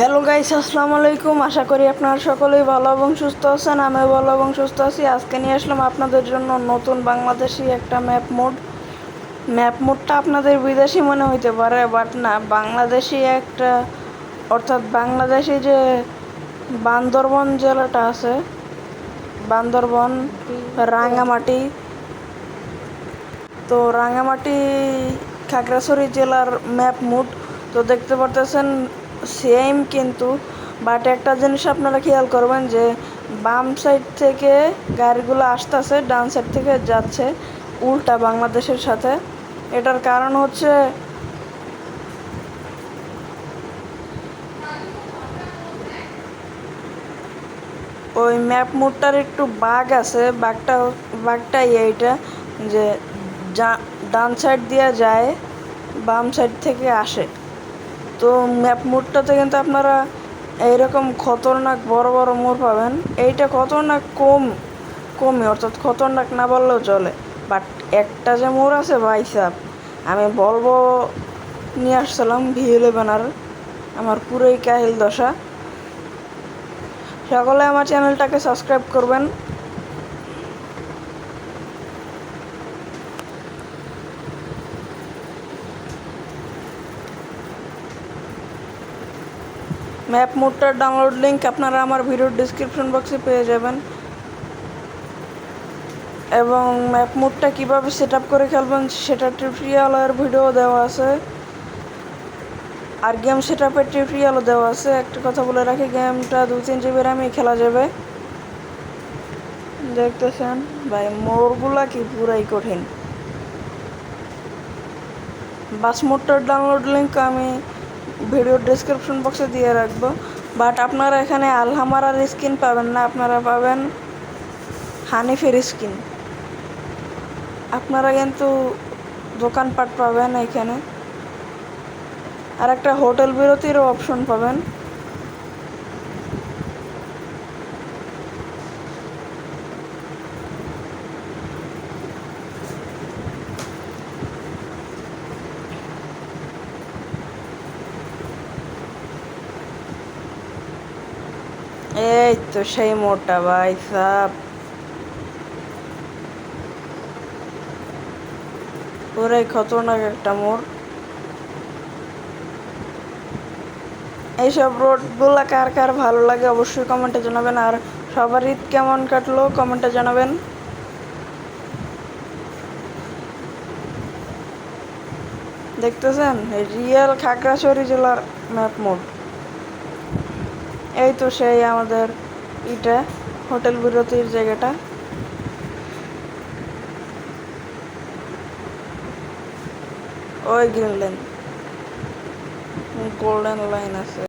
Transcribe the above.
Hello guys আসসালামু আলাইকুম। আশা করি আপনারা সকলেই ভালো এবং সুস্থ আছেন। আমিও ভালো এবং সুস্থ আছি। আজকে নিয়ে আসলাম আপনাদের জন্য নতুন বাংলাদেশি একটা ম্যাপ মোড ম্যাপ মোডটা আপনাদের বিদেশি মনে হইতে পারে বাট না, বাংলাদেশি একটা, অর্থাৎ বাংলাদেশি যে বান্দরবন জেলাটা আছে, বান্দরবন রাঙামাটি তো রাঙামাটি খাগড়াছড়ি জেলার ম্যাপ মুড তো দেখতে পারতেছেন সেম কিন্তু বাট একটা জিনিস আপনারা খেয়াল করবেন যে, বাম সাইড থেকে গাড়িগুলো আসতেছে, ডান সাইড থেকে যাচ্ছে উল্টা বাংলাদেশের সাথে। এটার কারণ হচ্ছে ওই ম্যাপ মোডটার একটু বাঘ আছে, বাঘটা, বাঘটাই এইটা যে, যা- ডান সাইড দিয়ে যায়, বাম সাইড থেকে আসে। তো ম্যাপ মোডটাতে কিন্তু আপনারা এইরকম খতরনাক বড় বড় মোড় পাবেন। এইটা খতরনাক কম, কমই, অর্থাৎ খতরনাক না বললেও চলে। বাট একটা যে মোড় আছে ভাই সাহ আমি বলব নিয়ে আসছিলাম ভি ইলেভেন আর আমার পুরোই কাহিল দশা। সকলে আমার চ্যানেলটাকে সাবস্ক্রাইব করবেন। ম্যাপ মোডটার ডাউনলোড লিংক আপনারা আমার ভিডিওর ডিসক্রিপশন বক্সে পেয়ে যাবেন। এবং ম্যাপ মোডটা কীভাবে সেট আপ করে খেলবেন সেটা টিউটোরিয়ালের ভিডিও দেওয়া আছে। আর গেম সেট আপের টিউটোরিয়ালও দেওয়া আছে। একটা কথা বলে রাখি গেমটা দু তিন জিবি র্যামে খেলা যাবে। দেখতেছেন? ভাই, মোড়গুলা কি পুরাই কঠিন। বাস মোডটার ডাউনলোড লিঙ্ক আমি ভিডিওর ডিসক্রিপশন বক্সে দিয়ে রাখব। বাট আপনারা এখানে আলহামারার স্কিন পাবেন না, আপনারা পাবেন হানিফের স্কিন আপনারা কিন্তু দোকানপাট পাবেন এখানে। আর একটা হোটেল বিরতিরও অপশন পাবেন। এই তো সেই মোটা ভাই, সাপ। পুরাই খতরনাক একটা মোড়। এইসব রোডগুলো কার কার ভালো লাগে অবশ্যই কমেন্টে জানাবেন। আর সবার ঈদ কেমন কাটলো কমেন্টে জানাবেন। দেখতেছেন? রিয়েল খাগড়াছড়ি জেলার ম্যাপ মোড। এই তো সেই আমাদের ইটা হোটেল বিরতির জায়গাটা। ওই গ্রিন লাইন গোল্ডেন লাইন আছে।